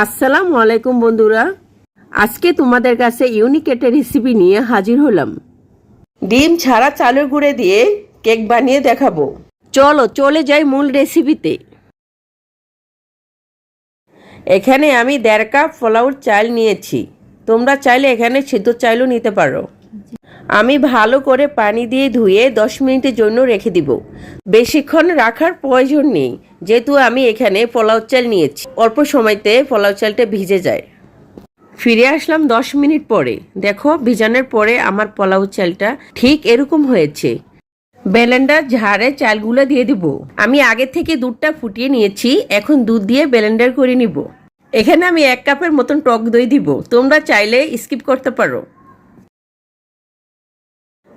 আসসালামু আলাইকুম বন্ধুরা। আজকে তোমাদের কাছে ইউনিক একটা রেসিপি নিয়ে হাজির হলাম। ডিম ছাড়া চালের গুঁড়ে দিয়ে কেক বানিয়ে দেখাবো। চলো, চলে যাই মূল রেসিপিতে এখানে আমি দেড় কাপ ফলাউর চাল নিয়েছি। তোমরা চাইলে এখানে সিদ্ধ চাইলও নিতে পারো। আমি ভালো করে পানি দিয়ে ধুয়ে দশ মিনিটের জন্য রেখে দিব। বেশিক্ষণ রাখার প্রয়োজন নেই, যেহেতু আমি এখানে পোলাও চাল নিয়েছি। অল্প সময়তে পোলাও চালটা ভিজে যায়। ফিরে আসলাম দশ মিনিট পরে। দেখো, ভিজানোর পরে আমার পোলাও চালটা ঠিক এরকম হয়েছে। ব্লেন্ডার ঝাড়ে চালগুলো দিয়ে দিব। আমি আগে থেকে দুধটা ফুটিয়ে নিয়েছি, এখন দুধ দিয়ে ব্লেন্ডার করে নিব। এখানে আমি এক কাপের মতন টক দই দিব। তোমরা চাইলে স্কিপ করতে পারো।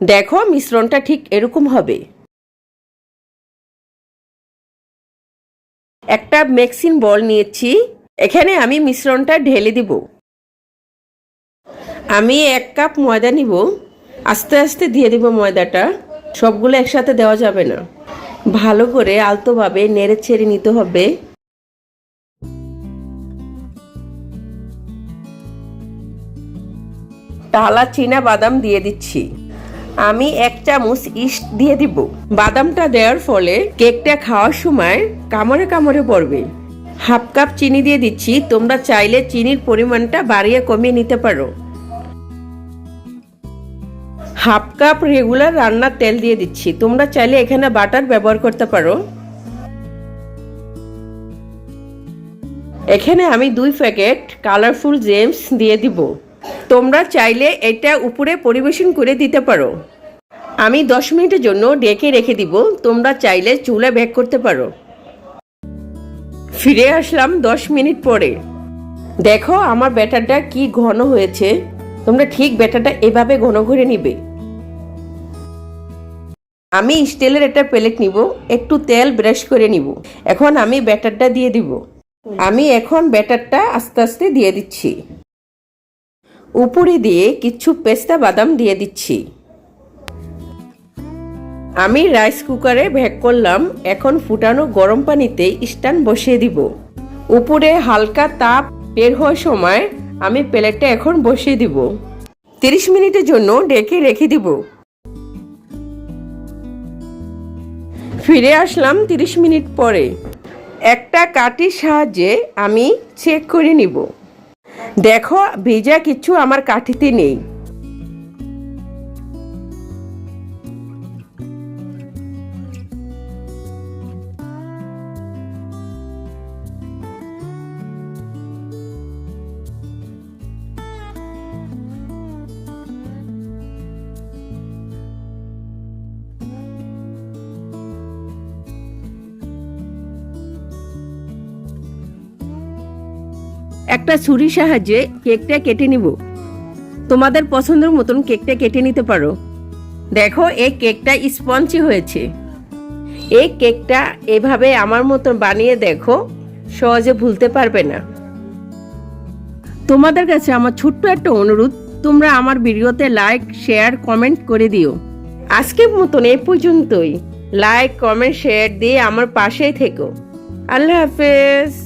দেখো, মিশ্রণটা ঠিক এরকম হবে। একটা মেক্সিন বল নিয়েছি। এখানে আমি মিশ্রণটা ঢেলে দিব। আমি এক কাপ ময়দা নিব। আস্তে আস্তে দিয়ে দিব ময়দাটা। সবগুলো একসাথে দেওয়া যাবে না। ভালো করে আলতোভাবে নেড়ে ছেড়ে নিতে হবে। টালা চীনা বাদাম দিয়ে দিচ্ছি। আমি এক চামচ ইস্ট দিয়ে দিব। বাদামটা দেওয়ার ফলে কেকটা খাওয়ার সময় কামড়ে কামড়ে পড়বে। হাফ কাপ চিনি দিয়ে দিচ্ছি, তোমরা চাইলে চিনির পরিমাণটা বাড়িয়ে কমিয়ে নিতে পারো। হাফ কাপ রেগুলার রান্নার তেল দিয়ে দিচ্ছি, তোমরা চাইলে এখানে বাটার ব্যবহার করতে পারো। এখানে আমি দুই প্যাকেট কালারফুল জেমস দিয়ে দিব। তোমরা চাইলে এটা উপরে পরিবেশন করে দিতে পারো। আমি দশ মিনিটের জন্য ডেকে রেখে দিব, তোমরা চাইলে চুলা ব্যাক করতে পারো। ফিরে আসলাম দশ মিনিট পরে। দেখো, আমার ব্যাটারটা কি ঘন হয়েছে। তোমরা ঠিক ব্যাটারটা এভাবে ঘন করে নিবে। আমি স্টিলের একটা প্লেট নিব, একটু তেল ব্রাশ করে নিব। এখন আমি ব্যাটারটা দিয়ে দিব। আমি এখন ব্যাটারটা আস্তে আস্তে দিয়ে দিচ্ছি। উপরে দিয়ে কিছু পেস্তা বাদাম দিয়ে দিচ্ছি। আমি রাইস কুকারে ভ্যাক করলাম, এখন ফুটানো গরম পানিতে স্ট্যান্ড বসিয়ে দিব। উপরে হালকা তাপ বের হওয়ার সময় আমি প্লেটটা এখন বসিয়ে দিব। তিরিশ মিনিটের জন্য ডেকে রেখে দিব। ফিরে আসলাম তিরিশ মিনিট পরে। একটা কাঠির সাহায্যে আমি চেক করে নিব। দেখো ভেজা কিছু আমার কাঠিতে নেই। একটা ছুরির সাহায্যে কেকটা কেটে নিব। তোমাদের পছন্দের মতন কেকটা কেটে নিতে পারো। দেখো, এই কেকটা স্পঞ্জি হয়েছে। এই কেকটা এভাবে আমার মতন বানিয়ে দেখো, সহজে ভুলতে পারবে না। তোমাদের কাছে আমার ছোট্ট একটা অনুরোধ, তোমরা আমার ভিডিওতে লাইক শেয়ার কমেন্ট করে দিও। আজকের মতন এই পর্যন্তই। লাইক কমেন্ট শেয়ার দিয়ে আমার পাশেই থেকো। আল্লাহ হাফেজ।